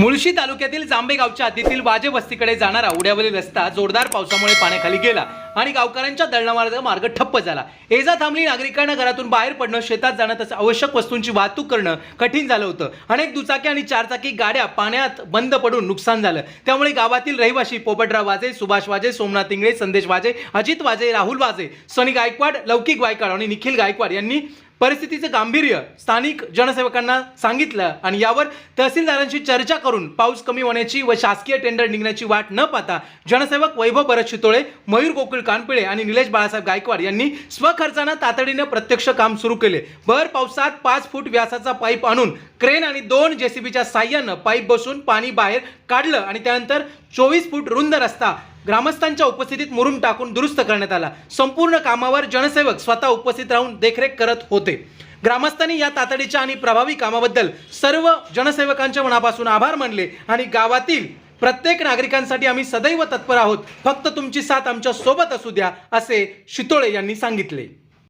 मुळशी तालुक्यातील जांबे गावच्या हद्दीतील वाजे वस्तीकडे जाणारा उड्यावरील रस्ता जोरदार पावसामुळे पाण्याखाली गेला आणि गावकऱ्यांच्या दळणामार्ग मार्ग ठप्प झाला. एजा थांबली नागरिकांना घरातून बाहेर पडणं शेतात जाणं तसं आवश्यक वस्तूंची वाहतूक करणं कठीण झालं होतं. अनेक दुचाकी आणि चारचाकी गाड्या पाण्यात बंद पडून नुकसान झालं. त्यामुळे गावातील रहिवासी पोपटराव वाजे सुभाष वाजे सोमनाथ इंगळे संदेश वाजे अजित वाजे राहुल वाजे सनी गायकवाड लौकिक गायकवाड आणि निखिल गायकवाड यांनी परिस्थितीचं गांभीर्य स्थानिक जनसेवकांना सांगितलं आणि यावर तहसीलदारांशी चर्चा करून पाऊस कमी होण्याची व शासकीय टेंडर निघण्याची वाट न पाहता जनसेवक वैभव भरत शितोळे मयूर गोकुळ कानपिळे आणि निलेश बाळासाहेब गायकवाड यांनी स्वखर्चानं तातडीनं प्रत्यक्ष काम सुरू केले. भर पावसात पाच फूट व्यासाचा पाईप आणून क्रेन आणि दोन जेसीबीच्या साह्यानं पाईप बसून पाणी बाहेर काढलं आणि त्यानंतर चोवीस फूट रुंद रस्ता ग्रामस्थांच्या उपस्थितीत मुरुम टाकून दुरुस्त करण्यात आला. संपूर्ण कामावर जनसेवक स्वतः उपस्थित राहून देखरेख करत होते. ग्रामस्थांनी या तातडीच्या आणि प्रभावी कामाबद्दल सर्व जनसेवकांच्या मनापासून आभार मानले आणि गावातील प्रत्येक नागरिकांसाठी आम्ही सदैव तत्पर आहोत. फक्त तुमची साथ आमच्यासोबत असू द्या असे शितोळे यांनी सांगितले.